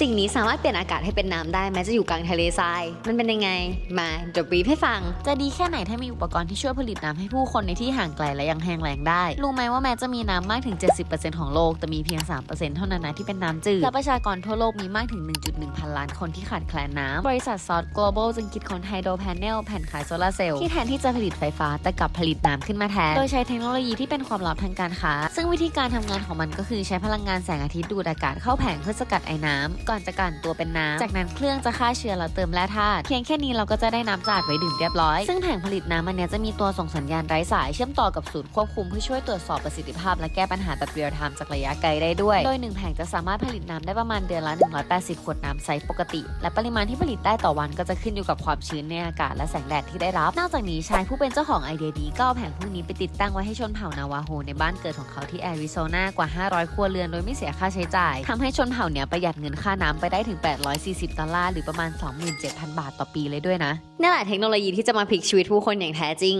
สิ่งนี้สามารถเปลี่ยนอากาศให้เป็นน้ำได้แม้จะอยู่กลางทะเลทราย มันเป็นยังไง มาเดี๋ยวบรีฟให้ฟัง จะดีแค่ไหนถ้ามีอุปกรณ์ที่ช่วยผลิตน้ำให้ผู้คนในที่ห่างไกลและยังแห้งแล้งได้ รู้ไหมว่าแม้จะมีน้ำมากถึง 70%ของโลก แต่มีเพียง 3%เท่านั้นนะที่เป็นน้ำจืด และประชากรทั่วโลกมีมากถึง 1.1 พันล้านคนที่ขาดแคลนน้ำ บริษัทซอส global จึงคิดค้นไฮโดรแพนเนลแผ่นขายโซลาร์เซลล์ที่แทนที่จะผลิตไฟฟ้าแต่กลับผลิตน้ำขึ้นมาแทน โดยใช้เทคโนโลยีที่เป็นความลับทางการค้า ซึ่งวิธีการทำงานของมันก็คือใช้พลังงานแสงอาทิตย์ดูดอากาศเข้าแผงเพื่อสกัดไอ้น้ำก่อนจะกลั่นตัวเป็นน้ำ จากนั้นเครื่องจะฆ่าเชื้อแล้วเติมแร่ธาตุ เพียงแค่นี้เราก็จะได้น้ำสะอาดไว้ดื่มเรียบร้อย ซึ่งแผงผลิตน้ำอันนี้จะมีตัวส่งสัญญาณไร้สายเชื่อมต่อกับศูนย์ควบคุมเพื่อช่วยตรวจสอบประสิทธิภาพ และแก้ปัญหาแบบเรียลไทม์จากระยะไกลได้ด้วย โดยหนึ่งแผงจะสามารถผลิตน้ำได้ประมาณเดือนละ 180 ขวดน้ำไซส์ปกติ และปริมาณที่ผลิตได้ต่อวันก็จะขึ้นอยู่กับความชื้นในอากาศและแสงแดดที่ได้รับ นอกจากนี้ชายผู้เป็นเจ้าของไอเดียดีก็เอาแผงพวกนี้ไปติดตั้งไว้ให้ชนเผ่านาวาโฮในบ้านเกิดของเขาที่แอริโซนากว่า 500 ครัวเรือนโดยไม่เสียค่าใช้จ่ายทำให้ชนเผ่าเนี้ยประหยัดเงินค่าน้ำไปได้ถึง 840 ดอลลาร์หรือประมาณ 27,000 บาทต่อปีเลยด้วยนะนี่แหละเทคโนโลยีที่จะมาพลิกชีวิตผู้คนอย่างแท้จริง